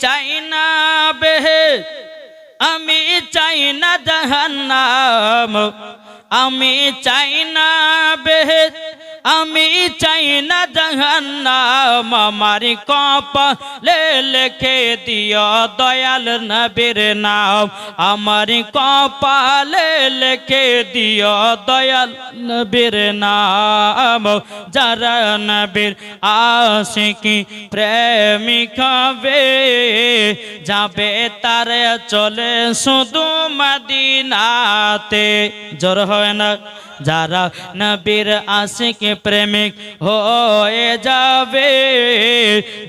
চাই না বেহে আমি চাই না জাহান্নাম আমি চাই না বেহে আমি চাই না জাহান্নাম, আমার কপালে লেখে দিও দয়াল নবীর নাম। আমার কপালে লেখে দিও দয়াল নবীর নাম। যারা নবীর আশিকি প্রেমিক হবে, যাবে তারে চলে শুধু মদিনাতে। জোর হয় না। যারা নবীর আশিক প্রেমিক হয়ে যাবে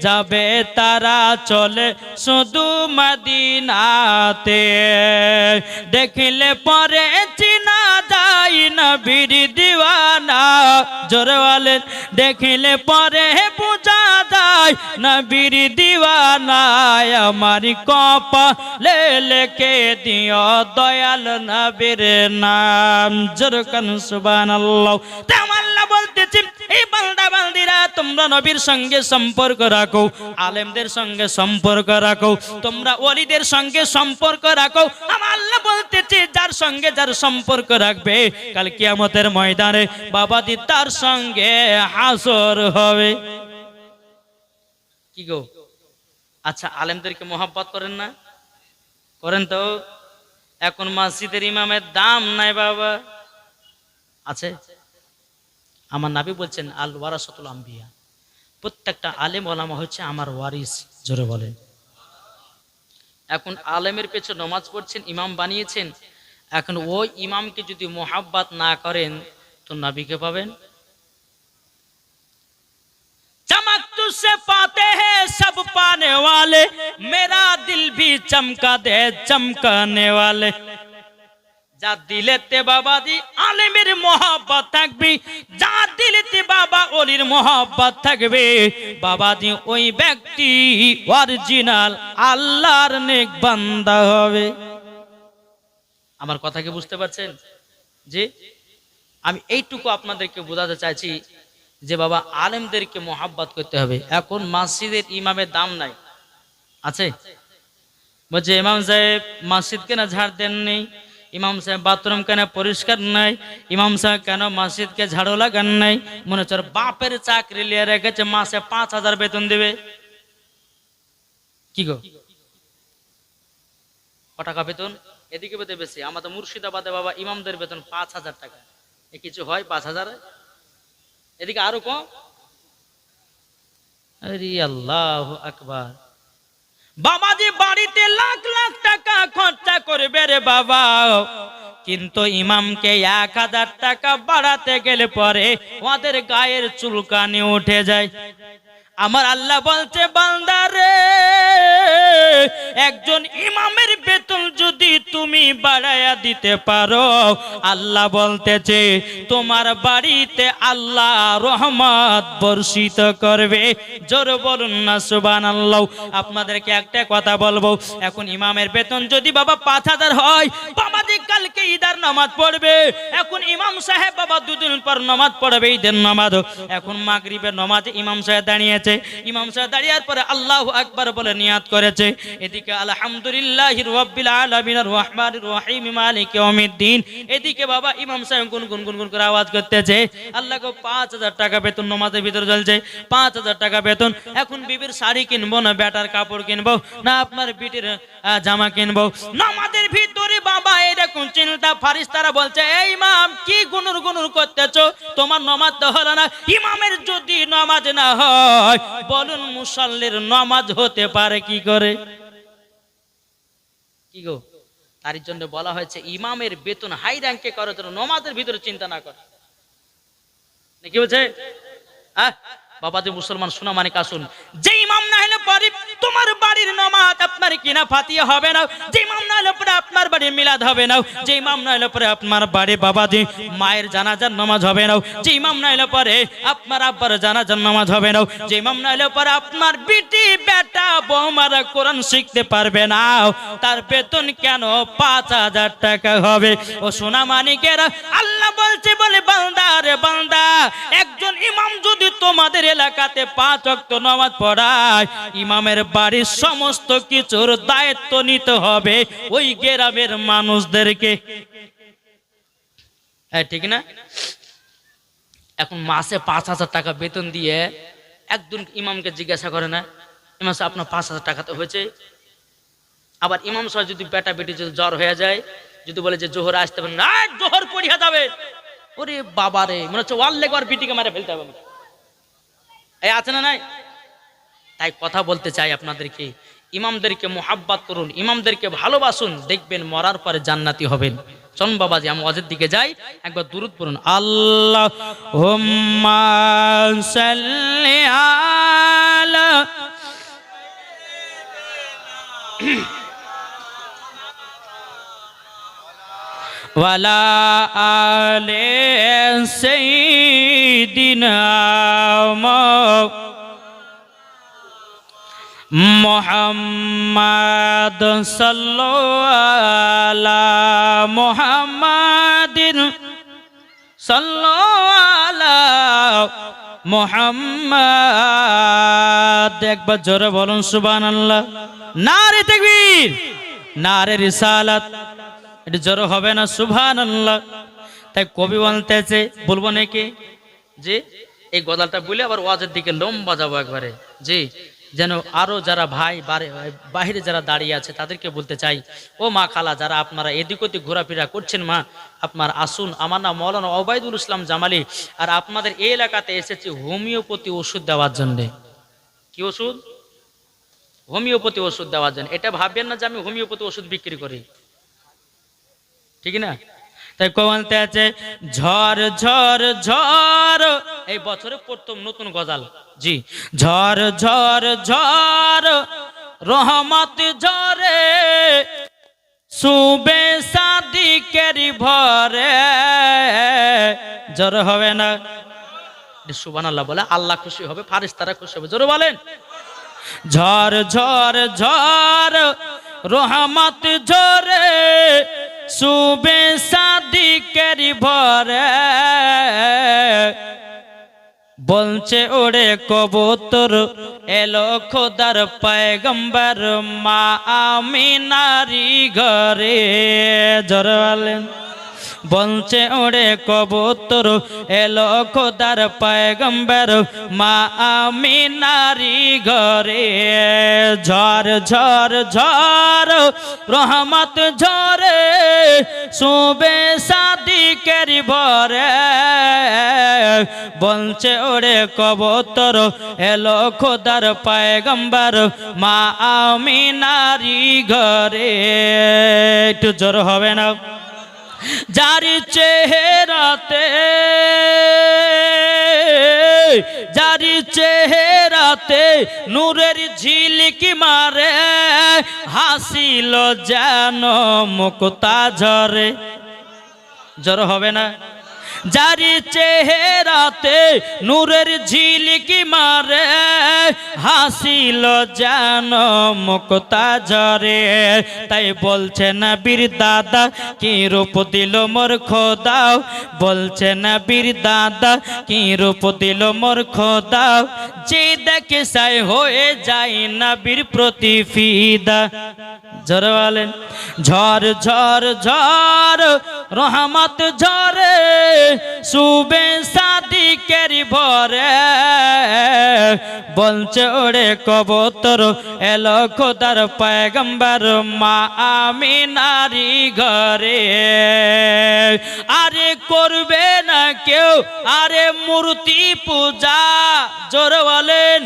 যাবে তারা চলে শুধু মদিনাতে। দেখিলে পরে চিনা যাই নবীর দিওয়ানা। জোরে বলেন দেখিলে পরে যায় নবীর দিওয়ানায় আমার কপালে লেখে দিও দয়াল নবীর নাম। জোরকান সুবহানাল্লাহ। তেমন আল্লাহ বলতেছি এই বান্দা, বান্দিরা, তোমরা নবীর সঙ্গে সম্পর্ক রাখো, আলেমদের সঙ্গে সম্পর্ক রাখো, তোমরা ওলিদের সঙ্গে সম্পর্ক রাখো। আমার আল্লাহ বলতেছে, যার সঙ্গে যার সম্পর্ক রাখবে, কাল কিয়ামতের ময়দানে বাবাজি তার সঙ্গে হাসর হবে। কি গো? আচ্ছা আলেমদেরকে মোহাব্বত করেন না? করেন তো। এখন মসজিদের ইমামের দাম নাই বাবা। আছে? আমার নাবি বলছেন, আল ওয়ারাসাতুল আম্বিয়া। প্রত্যেকটা আলেম ওলামা হচ্ছে আমার ওয়ারিস, জোরে বলেন। এখন আলেমের পেছনে নমাজ পড়ছেন, ইমাম বানিয়েছেন। এখন ওই ইমামকে যদি মোহাব্বত না করেন, তো নাবিকে পাবেন? चमक तुझसे पाते हैं सब पाने वाले मेरा दिल भी चमका दे चमकाने वाले যা দিলেতে বাবাজি আলেমের মহাব্বত থাকবে যা দিলেতে বাবা অলির মহাব্বত থাকবে বাবাজি ওই ব্যক্তি অরিজিনাল আল্লাহর নেক বান্দা হবে আমার কথা কি বুঝতে পারছেন যে আমি এইটুকু আপনাদেরকে বোঝাতে চাইছি যে বাবা, আলেমদেরকে মোহাব্বত করতে হবে। এখন মসজিদের ইমামের দাম নাই। আছে? বলছে, ইমাম সাহেব, মসজিদ কেন ঝাড় দেন নেই ইমাম সাহেব, বাথরুম কেন পরিষ্কার নাই? ইমাম সাহেব, কেন মসজিদকে ঝাড়ু লাগান নাই? মনে হচ্ছে বাপের চাকরি নিয়ে রেখেছে, মাসে পাঁচ হাজার বেতন দেবে। কি গো? ক টাকা বেতন? এদিকে বেতন বেশি। আমাদের মুর্শিদাবাদে বাবা, ইমামদের বেতন পাঁচ হাজার টাকা। এ কিছু হয় পাঁচ হাজার? এদিকে আরও কম? আল্লাহ আকবার। বাবাজি বাড়িতে লাখ লাখ টাকা খরচা করবে রে বাবা। কিন্তু ইমামকে এক হাজার টাকা বাড়াতে গেলে পরে ওদের গায়ের চুলকানি উঠে যায়। আমার আল্লাহ বলছে বান্দারে একজন ইমামের বেতন যদি তুমি বাড়াইয়া দিতে পারো। আল্লাহ বলতেছে, তোমার বাড়িতে আল্লাহ রহমত বর্ষিত করবে। জোর বলুন না সুবান আল্লাহ আপনাদেরকে একটা কথা বলব, এখন ইমামের বেতন যদি বাবা পাঁচ হাজার হয় বাবাজি কালকে ঈদার নামাজ পড়বে, এখন ইমাম সাহেব বাবা দুদিন পর নামাজ পড়বে, ঈদের নামাজ। এখন মাগরিবের নামাজ ইমাম সাহেব দাঁড়িয়েছে ইমাম সাহেব দাঁড়িয়ার পরে আল্লাহ আকবার বলে নিয়াত করেছে। এদিকে আলহামদুলিল্লাহ রব্বিল আলামিন রহমানির রহিম মালিক ইয়াউমিদ্দিন। এদিকে বাবা ইমাম সাহেব গুন গুন গুন গুন করে আওয়াজ করতেছে। আল্লাহকে পাঁচ হাজার টাকা বেতন নমাজের ভিতরে চলছে। পাঁচ হাজার টাকা বেতন। এখন বিবির শাড়ি কিনবো না বেটার কাপড় কিনবো না, আপনার বিটির জামা কিনবো। নামাজের ভিতরে বাবা এরকম চিন্তা ফারিস্তারা বলছে, এই ইমাম, কি গুনুর গুনুর করতেছো? তোমার নমাজ তো হলো না। ইমামের যদি নমাজ না হয় বলুন মুসল্লির নমাজ হতে পারে কি করে? কি গো? তার জন্য বলা হয়েছে, ইমামের বেতন হাই র্যাঙ্কে করার জন্য নমাজের ভিতরে চিন্তা না করে। কি বলছে? আহ বাবাজি মুসলমান শোনা মানে আসুন। যে ইমাম না হলে তোমার বাড়ির নামাজ আপনার কিনা ফাতিয়া হবে না। যে ইমাম না হলে পরে আপনার বাড়ির মিলাদ হবে না। যে ইমাম না হলে পরে আপনার বাড়ি বাবাজি মায়ের জানাজার নামাজ হবে না। যে ইমাম না হলে পরে আপনার আব্বার জানাজার নামাজ হবে না। যে ইমাম না হলে পরে আপনার বিটি বেটা বৌমারা কোরআন শিখতে পারবে না। তার বেতন কেন পাঁচ হাজার টাকা হবে? ও সোনা মানিকেরা, আল্লাহ বলছে বলে, বান্দা রে বান্দা, একজন ইমাম যদি তোমাদের এলাকাতে পাঁচ অক্ত নামাজ পড়ায়। ইমামের বাড়ির সমস্ত কিছুর দায়িত্ব নিতে হবে ওই গ্রামের মানুষদেরকে। হ্যাঁ ঠিক না? এখন মাসে পাঁচ হাজার টাকা বেতন দিয়ে একজন ইমামকে জিজ্ঞাসা করে না, ইমাম সাহেব, আপনার পাঁচ হাজার টাকা তো হয়েছে। আবার ইমাম সাহেব যদি বেটা বেটি যদি জ্বর হয়ে যায়, যদি বলে যে জোহর আসতে পারেন না, জোহর পড়িয়া যাবে। ওরে বাবারে, মনে হচ্ছে ওয়াল লেগবার বিটিকে মারে ফেলতে হবে। এই আছে না নাই? তাই কথা বলতে চাই আপনাদেরকে। ইমামদেরকে মোহাব্বাত করুন, ইমামদেরকে ভালোবাসুন, দেখবেন মরার পরে জান্নাতি হবেন। চলুন বাবাজি, আমি অজের দিকে যাই, একবার দূরত পড়ুন। আল্লাহ আলা ওয়ালা আলে সাইয়্যিদিনা মোহাম্মদ সাল্লা মোহাম্মদিন সাল্লা মোহাম্মদ। একবার জোরে বলুন সুবান আল্লাহ নারে না রে রিসালাত। এটা জোরে হবে না সুবহান আল্লাহ তাই কবি বলতেছে, বলব নাকি? যে এই গদালটা বলে আবার ওয়াজের দিকে লোম বাজাবো একবারে। জি, যেন আরও যারা ভাই বাহিরে যারা দাঁড়িয়ে আছে, তাদেরকে বলতে চাই, ও মা খালা, যারা আপনারা এদিক ওদিক ঘোরাফেরা করছেন মা, আপনার আসুন, আমার নাম মৌলানা ওবায়দুল ইসলাম জামালি, আর আপনাদের এই এলাকাতে এসেছি হোমিওপ্যাথি ওষুধ দেওয়ার জন্যে। কি ওষুধ? হোমিওপ্যাথি ওষুধ দেওয়ার জন্য। এটা ভাববেন না যে আমি হোমিওপ্যাথি ওষুধ বিক্রি করি। ঠিক না? তাই কমানতে আছে, ঝড় ঝড় ঝড়। এই বছরে প্রথম নতুন গজাল, জি, ঝড় ঝড় ঝড়, রহমত ঝরে সুবে সাদি কেরি ভরে। জ্বর হবে না? সুবান আল্লাহ বলে, আল্লাহ খুশি হবে ফারিস তারা খুশি হবে। জোরে বলেন। ঝড় ঝড় ঝড়, রহমত ঝরে সুবে সাদিকের ভরে। বলছে ওরে কবুতর এলো খোদার পায়গম্বর মা আমি নারী ঘরে। জরওয়ালেন বলছে ওরে কবুতর, এলো খোদার পায়গম্বর। মা আমি নারী ঘরে, ঝড় ঝড় ঝড়, রহমত ঝরে সুবে সাদি কেরি ভরে। বলছে ওরে কবুতর, এলো খোদার পায়গম্বর। মা আমি নারী ঘরে, একটু জোর হবে না? যার চেহারাতে যার চেহারাতে নূরের ঝিলিকি মারে হাসিল যেন মুক্তা ঝরে। জ্বর হবে না? যারি চেহারাতে নূরের ঝিলিকি মারে, হাসিল যেন মুক্তা ঝরে। তাই বলছে না বীর দাদা, কি রূপ দিল মোর খোদাও? বলছে না বীর দাদা, কি রূপ দিল মোর খোদাও? যে দেখে সাই হয়ে যায় না বীর প্রতি ফিদা ঝড় বলেন, ঝড় ঝড় ঝড়, রহমত ঝরে সুবে সাদি কেরি ভরে। বলছে, ওরে কবতর, এলো খোদার পায়গম্বর, মা আমি নারী ঘরে। আরে করবে না কেউ, আরে মূর্তি পূজা। জোর বলেন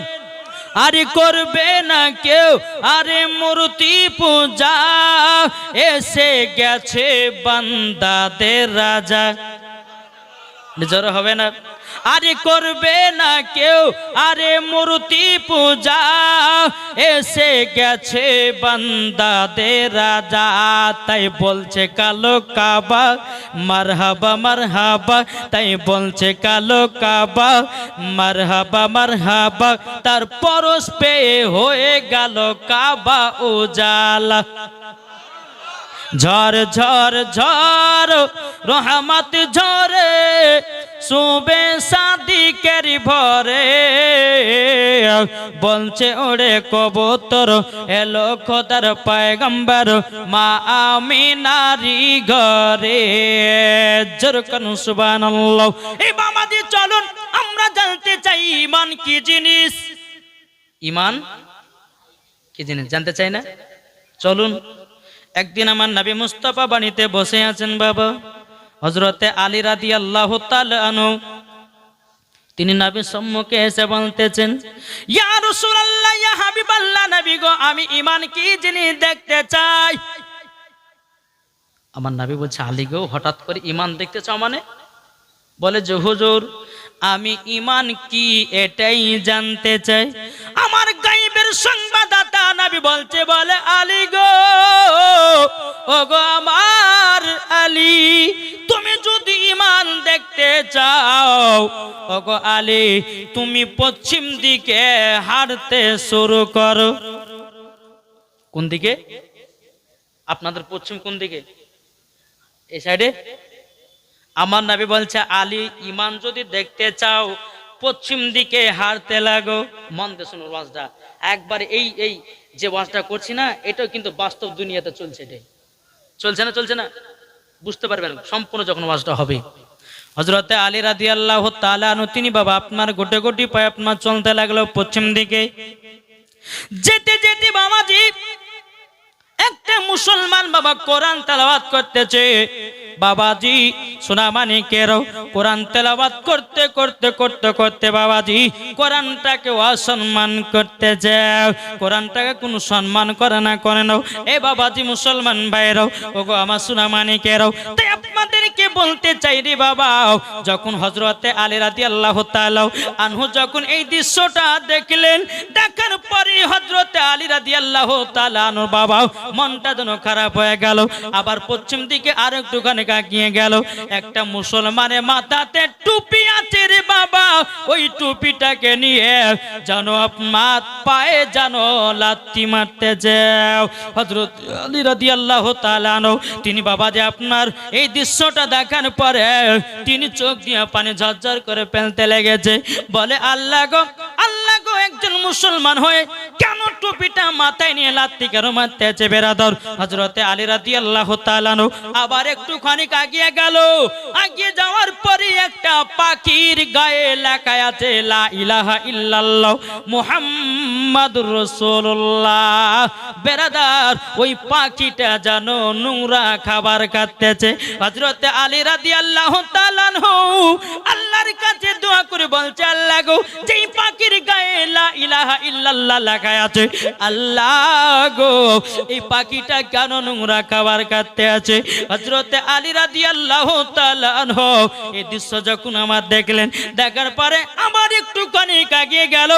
আরে করবে না কেউ আরে মূর্তি পূজা এসে গেছে বান্দাদের রাজা। নিজর হবে না। আরে করবে না কেউ, আরে মূর্তি পূজা, এসে গেছে বান্দাদের রাজা, তাই বলছে কালো কাবা, মারহাবা মারহাবা, তাই বলছে কালো কাবা, মারহাবা মারহাবা, তার পরশ পেয়ে হয়ে গেল কাবা উজালা। ঝড় ঝড় ঝড় রহমত ঝরে, শুবে সাদিকের ভরে। বলছে, ওরে কবুতর, এলো খোদার পায়গম্বর, মা আমি নারী ঘরে। যেরকম সুবহানাল্লাহ। এই বাবাজি চলুন, আমরা জানতে চাই ইমান কি জিনিস? ইমান কি জিনিস, জানতে চাই না? চলুন একদিন আমার নবী মুস্তফা বাণীতে বসে আছেন বাবা। হজরতে আলী রাদি আল্লাহ আনু তিনি নবীর সম্মুখে এসে বলতেছেন, ইয়া ইয়া হাবিবাল্লাহ গো, আমি ইমান কি জিনিস দেখতে চাই? আমার নবী বলছে, আলী গো, হঠাৎ করে ইমান দেখতে চাও মানে? বলে যে, হুজুর আমি ইমান কি এটাই জানতে চাই। আমার গাইবের সংবাদদাতা নবী বলছে, বলে, আলী গো ও গো আমার আলী, তুমি যদি ইমান দেখতে চাও ও গো আলী, তুমি পশ্চিম দিকে হাঁটতে শুরু করো। কোন দিকে? আপনাদের পশ্চিম কোন দিকে? এই সাইডে আমার নবী বলছে, আলী ইমান যদি দেখতে চাও, পশ্চিম দিকে হারতে লাগো। মন দিয়ে শুনো ওয়াজটা। একবার এই এই যে ওয়াজটা করছি না, এটাও কিন্তু বাস্তব দুনিয়াতে চলছে এটাই। চলছে না চলছে না? বুঝতে পারবেন, সম্পূর্ণ যখন ওয়াজটা হবে। হজরতে আলী রাদি আল্লাহ তালানু তিনি বাবা, আপনার গোটে গোটি পায়ে আপনার চলতে লাগল পশ্চিম দিকে। যেতে যেতে বাবাজি একটা মুসলমান বাবা কোরআন তেলাওয়াত করতেছে। বাবাজি, সোনামানিকের কোরআন তেলাবাদ করতে করতে করতে করতে বাবাজি, কোরআনটাকে অসম্মান করতে যাও কোরআনটাকে কোনো সম্মান করে না, করে নাও এ বাবাজি মুসলমান ভাইরাও ওগো আমার সোনামানিকেরও। তাই আপনাদেরকে বলতে চাই রে বাবা, যখন হজরতে আলী রাদি আল্লাহ আনহু যখন এই দৃশ্যটা দেখলেন, দেখার পরে হজরতে আলী রাদি আল্লাহ তালানোর বাবা মনটা যেন খারাপ হয়ে গেল, আবার পশ্চিম দিকে আর একটুখানি গিয়ে গেল। একটা মুসলমানের মাথাতে টুপি আছে রে বাবা, ওই টুপিটাকে নিয়ে জানো মাত পায়ে জানো লাত্তি মারতে যাও। হজরত আলী রাদি আল্লাহ তিনি বাবা যে আপনার এই দৃশ্যটা দেখার পরে তিনি চোখ দিয়ে পানি ঝরঝর করে ফেলতে লেগেছে। বলে, আল্লাহ গো, আল্লাহ একজন মুসলমান হয়ে কেন টুপিটা মাথায় নিয়ে লাত্তি কেন মারতে আছে বেরাদর? হজরতে আলী রাদি আল্লাহ তালানো আবার একটুখানি আগিয়ে গেল। আগিয়ে যাওয়ার পরে একটা পাখির গায়ে লেখা আছে ইলাহা ইল্লাল্লাহ মুহাম্মাদুর রাসূলুল্লাহ। বেরাদার, ওই পাখিটা যেন নোংরা খাবার খাতেছে হযরতে আলী রাদিয়াল্লাহু তাআলা আল্লাহর কাছে দোয়া করে বলছে, আল্লাহ যেই পাখির গায়ে আল্লাহ দেখার পরে আমার কাগিয়ে গেল।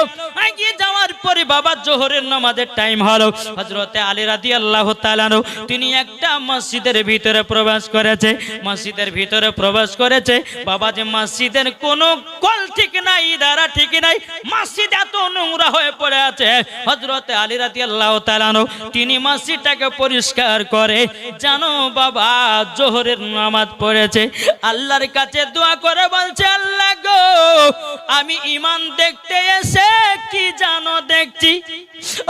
যাওয়ার পরে বাবা জোহরের নামাজের টাইম হলো। হযরতে আলী আনহু, তিনি একটা মসজিদের ভিতরে প্রবেশ করেছে, মসজিদের ভিতরে প্রবেশ করেছে। বাবা যে মসজিদের কোনো কল ঠিক নাই দ্বারা ঠিক নাই, মসজিদ এত নোংরা হয়ে পড়ে আছে। হযরতে আলী রাদিয়াল্লাহু তাআলা আনহু, তিনি মাসিটাকে পরিষ্কার করে, জানো বাবা, জোহরের নামাজ পড়েছে। আল্লাহর কাছে দোয়া করে বলছে, আল্লাহ গো, আমি ইমান দেখতে এসে কি জানো দেখছি?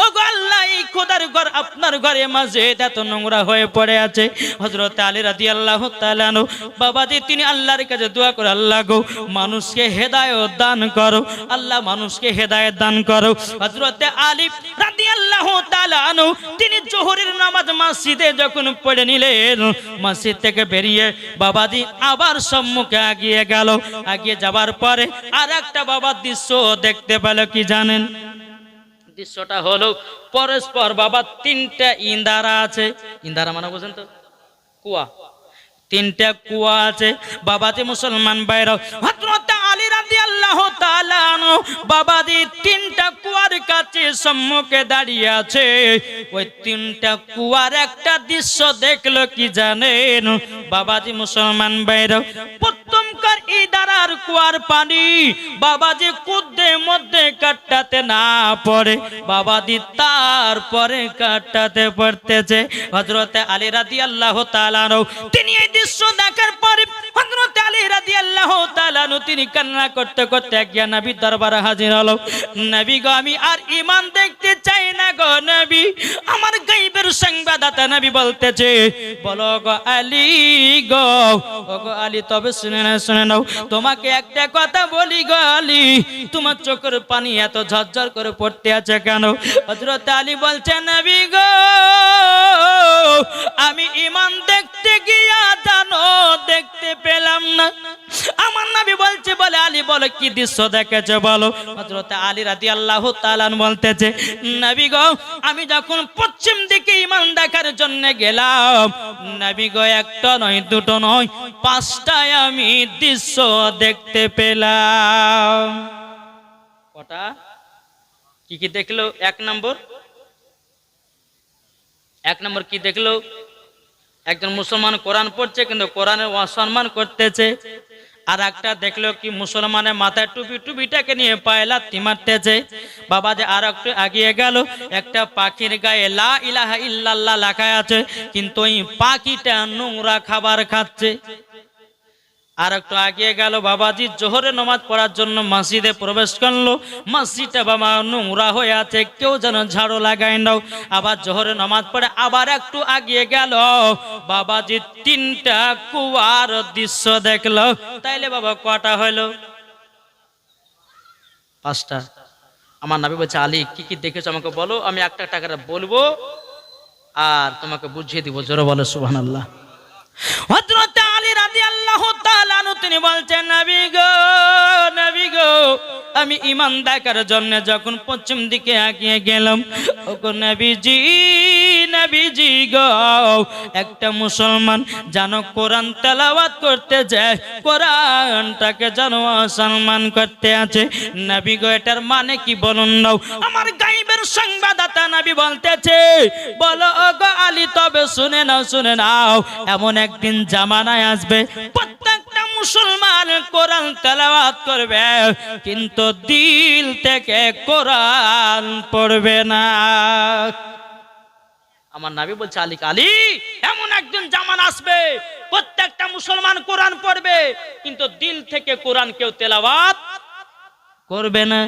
ও আল্লাহ, এই খোদার ঘর, আপনার ঘরে মাঝে এত নোংরা হয়ে পড়ে আছে। হজরত আলী রাদি আল্লাহ তালানো বাবাজি, তিনি আল্লাহর কাছে দোয়া করে, আল্লাহ গো, মানুষকে হেদায়ত দান করো। আল্লাহ মানুষকে হেদায়ত দান করো। হজরত আলী রাদি আল্লাহ তালানো তিনি জোহরের নামাজ মসজিদে যখন পড়ে নিলেন, মসজিদ থেকে বেরিয়ে বাবাজি আবার সম্মুখে আগিয়ে গেল। আগিয়ে যাবার পরে আর একটা বাবার দৃশ্য দেখতে পেল, কি জানেন? দৃশ্যটা হলো পরস্পর বাবা তিনটা ইন্দারা আছে। ইন্দারা মানে বোঝেন তো? কুয়া। তিনটা কুয়া আছে। বাবাজি মুসলমান বাইর হজরত বাবাদের তিনটা কুয়ার কাছে সম্মুখে দাঁড়িয়ে আছে। ওই তিনটা কুয়ার একটা দৃশ্য দেখল কি জানেন? বাবাজি মুসলমান বাইর প্রথমকার এই দাঁড়ার কুয়ার পানি। বাবাজি কুদ্দে মধ্যে কাটটাতে না পড়ে বাবাজি তারপরে কাটটাতে পড়তেছে। হজরতে আলী রাদিয়াল্লাহু তাআলা আনহু, তিনি এই দৃশ্য দেখার পরে আলী তিনি কান্না করতে করতে নবী দরবারে হাজির হলো। নবী গো, আমি আর ঈমান দেখতে চাই না গো নবী। আমার গায়বের সংবাদদাতা নবী বলতেছে, বলো গো আলী গো ও গো আলী, তবে শুনে না শুনে নাও। তোমাকে একটা কথা বলি গো আলী, তোমার চোখের পানি এত ঝরঝর করে পড়তে আছে কেন? হযরত আলী বলছে, নবী গো, আমি ঈমান দেখতে গিয়া জানো, দেখতে পেলাম না। আমার নবী বলছে, বলে আলী, বলো কি দৃশ্য দেখেছে বলো? হযরত আলী রাদিয়াল্লাহু তাআলা বলতেছে, নবী গো, আমি যখন পশ্চিম দিকে ঈমান দেখার জন্য গেলাম, নবী গো, একটা নয়, দুটো নয় পাঁচটায় আমি দৃশ্য দেখতে পেলাম। কটা? কি কি দেখল? এক নম্বর? এক নম্বর কি দেখল? একজন মুসলমান কোরআন পড়ছে, কিন্তু কোরআনের অসম্মান করতেছে। আর একটা দেখল কি মুসলমানের মাথায় টুপি, টুপিটাকে নিয়ে পায়ে লাথি মারতেছে। বাবা যে আর একটু আগিয়ে গেল, একটা পাখির গায়ে লা ইলাহা ইল্লাল্লাহ লেখা আছে, কিন্তু ওই পাখিটা নোংরা খাবার খাচ্ছে। আর একটু আগিয়ে গেল বাবাজি, জোহরে নমাজ পড়ার জন্য মসজিদে প্রবেশ করল। মসজিদটা বাবা নোংরা হয়ে আছে, কেউ যেন ঝাড়ু লাগায় নাও। আবার জোহরে নমাজ পড়ে আবার একটু আগিয়ে গেল। বাবাজি তিনটা কুয়ার দৃশ্য দেখল। তাইলে বাবা কটা হলো পাঁচটা। আমার নাবি বলছে, আলী, কি কি দেখেছ আমাকে বলো? আমি একটা টাকাটা বলব আর তোমাকে বুঝিয়ে দিব। জোরে বলো, সুবহানাল্লাহ। তিনি বলছেন আমি ঈমান দেখার জন্য যখন পশ্চিম দিকে এগিয়ে গেলাম গো, একটা মুসলমান জানো কোরআন তেলাওয়াত করতে যায়, কোরআনটাকে জানো অসম্মান করতে আছে। নবী গো, এটার মানে কি বলুন নাও? আমার গাইবের সংবাদদাতা নবী বলতেছে, বলো গো আলী, তবে শুনে নাও শুনে নাও, এমন একদিন জামানায় আসবে, প্রত্যেকটা মুসলমান কোরআন তেলাওয়াত করবে, কিন্তু দিল থেকে কোরআন পড়বে না। আমার নাবি বলছে, আলী আলী এমন একজন জামান আসবে, প্রত্যেকটা মুসলমান কোরআন পড়বে, কিন্তু দিল থেকে কোরআন কেউ তেলাওয়াত করবে না।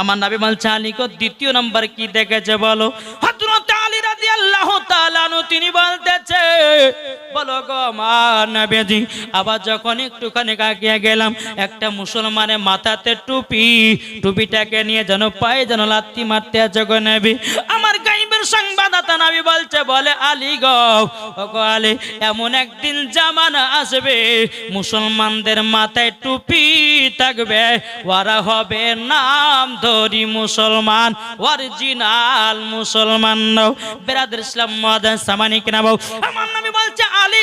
আমার নাবি বলছে আলীকে দ্বিতীয় নম্বর কি দেখেছে বলো? হযরত আলী তালানু তিনি বলতেছে, বলো গো মা নবীজি, আবার যখন একটুখানি কাকিয়ে গেলাম, একটা মুসলমানের মাথাতে টুপি, টুপিটাকে নিয়ে যেন পায়ে যেন লাত্তি মারতে আছে গো নেবি। নবী বলছে, বলে আলী গো আলী, এমন একদিন জামানা আসবে, মুসলমানদের মাথায় টুপি থাকবে, ওরা হবে নাম ধরি মুসলমান, অরিজিনাল মুসলমান নও। বেরাদের ইসলাম মাদান সামানিক নাও আমার নামে বলছে, আলী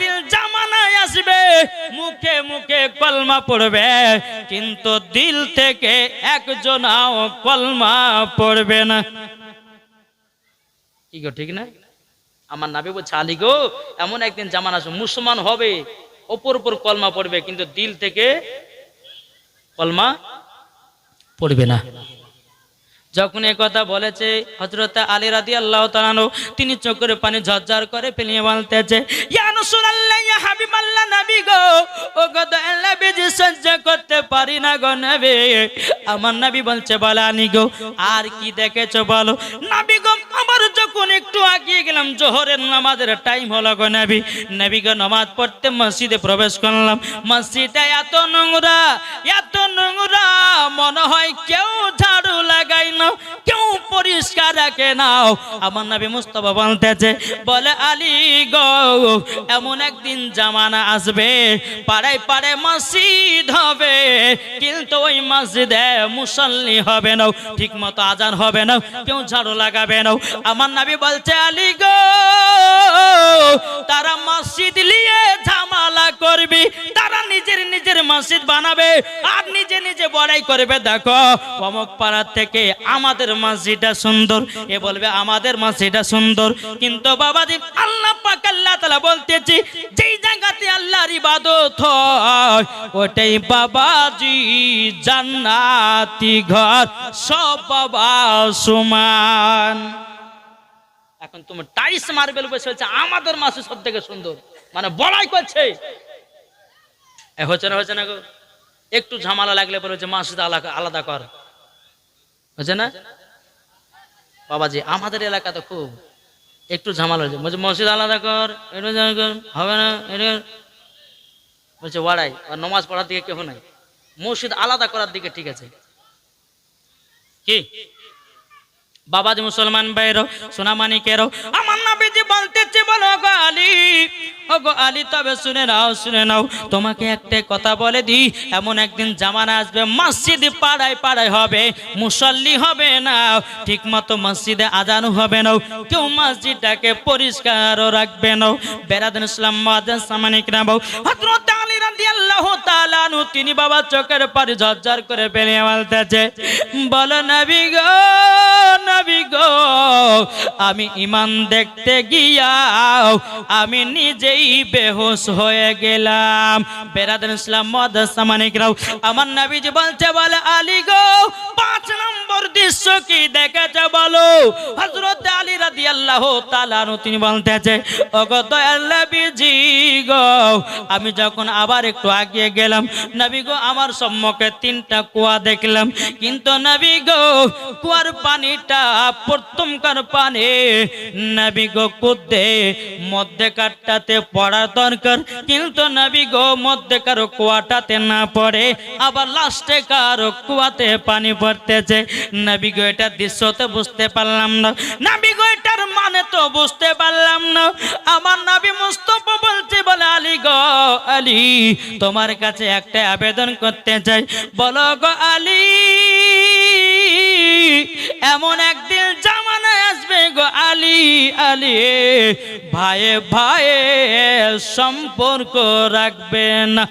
একদিন জামানায় আসবে, মুখে মুখে কলমা পড়বে, কিন্তু দিল থেকে একজনাও কলমা পড়বে না। কি গো, ঠিক না? আমার নাবি বলছে, আলী গো, এমন একদিন জামান আসবে, মুসলমান হবে, ওপর ওপর কলমা পড়বে, কিন্তু দিল থেকে কলমা পড়বে না। যখন এ কথা বলেছে হজরত আলী রাদি আল্লাহ তালানো তিনি চোখের পানি ঝরঝর করে ফেলিয়ে বলতেছে করতে গো আমার একটু গেলাম নামাজের টাইম হলো নামাজ পড়তে মসজিদে প্রবেশ করলাম। মসজিদে এত নোংরা এত নোংরা, মনে হয় কেউ ঝাড়ু লাগাই নাও, কেউ পরিষ্কার রাখে নাও। আমার নবী মুস্তফা বলতেছে, বলে, আলী গো, এমন একদিন জামানা আসবে, পাড়ায় পাড়ায় মসজিদ হবে, কিন্তু ওই মসজিদে মুসল্লি হবে না ঠিক মতো আজান হবে না, কেউ ঝাড়ু লাগাবে না। আমার নবী বলছে, আলী গো, তারা মসজিদ নিয়ে ঝামেলা করবি নিজের নিজের মসজিদ বানাবে, আর নিজে নিজে বড়াই করবে, দেখো, অমক পাড়ার থেকে আমাদের মসজিদটা সুন্দর। এ বলবে, আমাদের মসজিদটা সুন্দর। কিন্তু বাবাজি, আল্লাহ পাক আল্লাহ তাআলা বলতেছি, যেই জায়গাতে আল্লাহর ইবাদত হয়, ওটাই বাবাজি জান্নাতি ঘর, সব বাবা সমান। এখন তুমি টাইস মার্বেল বসে হচ্ছে আমাদের মাসে সব থেকে সুন্দর। মানে বড়াই করছে। হচ্ছে না হচ্ছে না গো? একটু ঝামেলা লাগলে পরে হচ্ছে মাসিদ আলাদা আলাদা কর। হচ্ছে না? বাবাজি আমাদের এলাকাতে খুব একটু ঝামেলা হয়েছে। বলছে মসজিদ আলাদা কর কর, হবে না বলছে ওয়াড়াই আর নমাজ পড়ার দিকে কেউ নাই। মসজিদ আলাদা করার দিকে ঠিক আছে। কি? বাবাজি মুসলমান ভাইরও সোনামানিকেরও আমার নবীজি বলতেছে বলো গো আলী, ওগো আলী, তবে শুনে নাও শুনে নাও। তোমাকে একটা কথা বলে দিই, এমন একদিন জামানা আসবে, মসজিদ পাড়ায় পাড়ায় হবে, মুসল্লি হবে না ঠিক মতো মসজিদে আজান হবে না, কেউ মসজিদটাকে পরিষ্কারও রাখবে না। বেরাদিন ইসলাম মাদান সামানিক না হযরত আলী তিনি বাবা চোখের পানি ঝরঝর করে বেরিয়ে বলতেছে, বলো আমি ইমান দেখতে গিয়া আমি নিজেই বেহুশ হয়ে গেলাম। বেরাদান ইসলাম মাদ্রাসা মানিকরাও আমার নবীজি বলছে, বলে আলী গো, পাঁচ নম্বর দৃশ্য কি দেখেছে বলো? হযরত আলী রাদিয়াল্লাহু তাআলা আনহু, তিনি বলতেছে, ওগো দয়াল নবীজি গো, আমি যখন আবার একটু আগিয়ে গেলাম। নবী গো, আমার সম্মুখে তিনটা কুয়া দেখলাম। কিন্তু নবী গো, কুয়ার পানিটা প্রথমকার পানি। নবী গো, কুদে মধ্যে কাটটাতে পড়া দরকার। কিন্তু নবী গো মধ্যে কারও কুয়াটাতে না পড়ে, আবার লাস্টে কারও কুয়াতে পানি পড়তেছে। নবী গো, এটা দৃশ্য তো বুঝতে পারলাম না। নবী গো এটার মানে তো বুঝতে পারলাম না। আমার নবী মুস্তফা বলছে, বলে আলী গো আলী, তোমার কাছে একটা আবেদন করতে চাই। বলো গো আলী, এমন একদিন জামানায় আসবে গো আলী আলী, ভাইয়ে ভাইয়ে সম্পর্ক রাখবে না।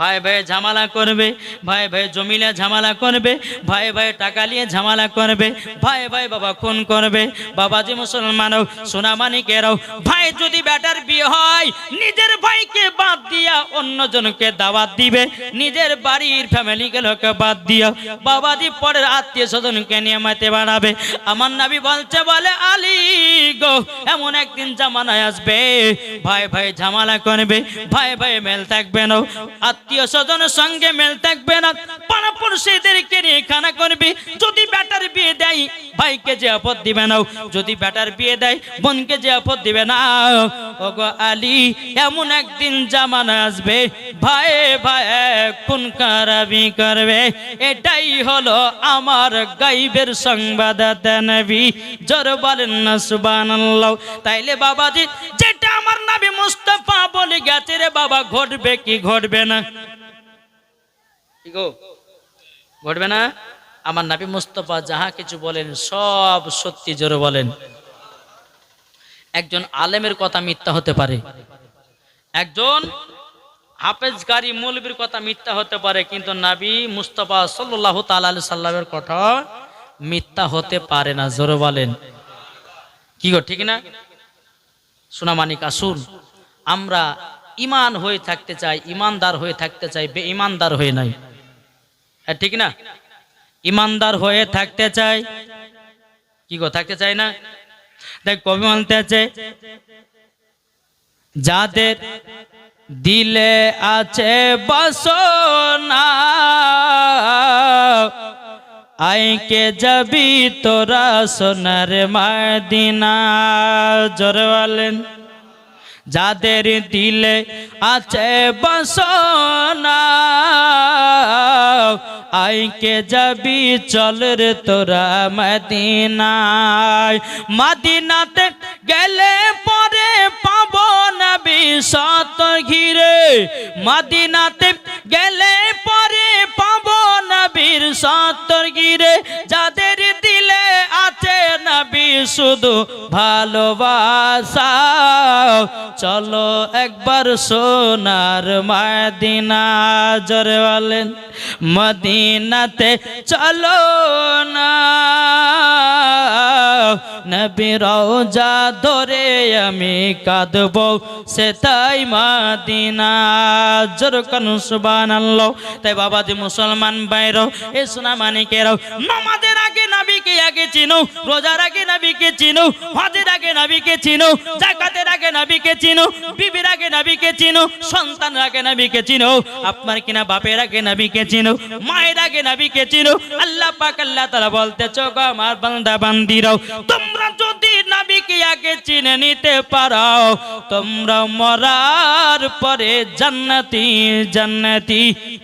ভাই ভাই ঝামেলা করবে, ভাই ভাই জমিলে ঝামেলা করবে, ভাই ভাই টাকা নিয়ে ঝামেলা করবে, ভাই ভাই বাবা খুন করবে, বাবাজি মুসলমানও সোনামানিকেরাও ভাই যদি বেটার বিয়ে হয়, নিজের ভাইকে বাদ দিয়া অন্যজনকে দাওয়াত দিবে, নিজের বাড়ির ফ্যামিলি গুলোকে বাদ দিয়া, বাবাজি পরের আত্মীয় স্বজনকে নিয়ে মাতে বাড়াবে। আমার নাবি বলছে, বলে, আলী গো, এমন একদিন জামানায় আসবে, ভাই ভাই ঝামেলা করবে, ভাই ভাই মেল থাকবে না স্বজনের সঙ্গে মেল থাকবে না। পাড়া পড়শিদেরকে নিয়ে খানা করবি? যদি বেটার বিয়ে দেয়, ভাইকে যে আপদ দিবে না। যদি বেটার বিয়ে দেয়, বোনকে যে আপদ দিবে না। ওগো আলী, এমন একদিন জামানা আসবে। ভাই ভাই কোন কারাবি করবে। এটাই হলো আমার গাইবের সংবাদ নবী। জোর বলেন না, সুবহানাল্লাহ। তাইলে বাবাজি, যেটা আমার নবী মুস্তাফা বলে গেছে রে বাবা, ঘটবে কি ঘটবে না? ঘটবে না? আমার নাবি মুস্তফা যাহা কিছু বলেন, সব সত্যি জোরে বলেন। একজন আলেমের কথা মিথ্যা হতে পারে। একজন হাফেজগারি মৌলবীর কথা মিথ্যা হতে পারে, কিন্তু নাবি মুস্তফা সাল্লাহ তাল সাল্লামের কথা মিথ্যা হতে পারে না, জোরে বলেন। কি গো, ঠিক না? সোনামানিক আসুন আমরা ইমান হয়ে থাকতে চাই ইমানদার হয়ে থাকতে চাই বে ইমানদার হয়ে নাই। হ্যাঁ, ঠিক না? ইমানদার হয়ে থাকতে চাই কি গো থাকতে চাই না? দেখ কবি মানতে আছে যাদের দিলে আছে বাসনা আইকে যাবি তোরা সোনার মাদিনা। জোরে বলেন। যাদের দিলে আছে বাসনা, আইকে যাবি চল রে তোরা মদিনায়। মদিনাতে গেলে পরে পাব নবী সত ঘিরে। মদিনাতে গেলে পরে পাব নবীর সত ঘিরে। যাদের দিলে আছে নবী শুধু ভালোবাসা চলো একবার সোনার মদিনা জোরে বলেন, মদিনাতে চলো না। নবী রওজা ধরে আমি কাঁদব, সে তাই মাদিনা। জোর কানু সুবহানাল্লাহ। তাই বাবাজি মুসলমান বাইরও এ সোনা মানিকেরাও নামাজের আগে নবীকে আগে চিনো রোজার আগে নবীকে চিনো হজের আগে নবীকে চিনো জাকাতের আগে নবীকে চিনো বিবির আগে নবীকে চিনো সন্তানের আগে নবীকে চিনো, আপনার কিনা বাপের আগে নবীকে চিনো, মায়ের আগে নবীকে চিনো, আল্লাহ পাক, আল্লাহ তাআলা বলতে চোখ আমার বান্দা, বান্দিরাও, তোমরা যদি নবীকে আগে চিনে নিতে পারো, তোমরা মরার পরে জান্নাতি জান্নাতি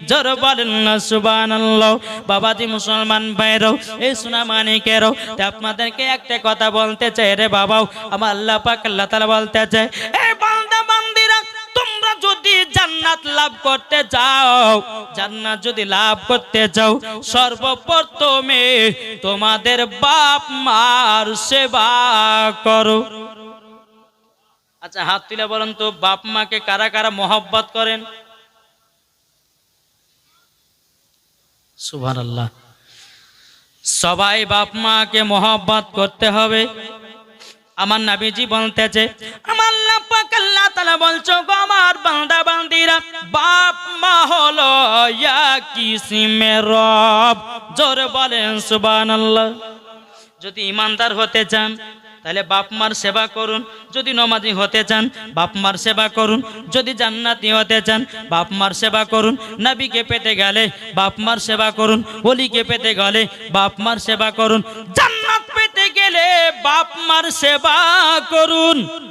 জোর বলেন না সুবহানাল্লাহ। বাবাজি মুসলমান ভাইরও এই মানিকেরও তা আপনাদেরকে একটা কথা বলতে চাই রে বাবাও। আমার আল্লাহ পাক আল্লাহ তাআলা বলতে চাই যদি লাভ করতে সর্বপ্রথমে তোমাদের বাপ মার সেবা করো। আচ্ছা হাত তুলে বলেন তো, বাপ মাকে কারা কারা মহব্বত করেন? আল্লাহ সবাই বাপ মাকে মহব্বত করতে হবে। আমার নাবিজি বলতেছে, আমার নাপাক পাক আল্লাহ তাআলা বলছো গো আমার বান্দা বান্দিরা, বাপ মা হলো ইয়া কিসিমের রব। জোরে বলেন, সুবহানাল্লাহ। যদি ইমানদার হতে চান তাহলে বাপ মার সেবা করুন। যদি নমাজি হতে চান, বাপ মার সেবা করুন। যদি জান্নাতি হতে চান, বাপ মার সেবা করুন। নাবিকে পেতে গেলে বাপ মার সেবা করুন। অলিকে পেতে গেলে বাপ মার সেবা করুন। জান্নাত পেতে গেলে বাপ মার সেবা করুন।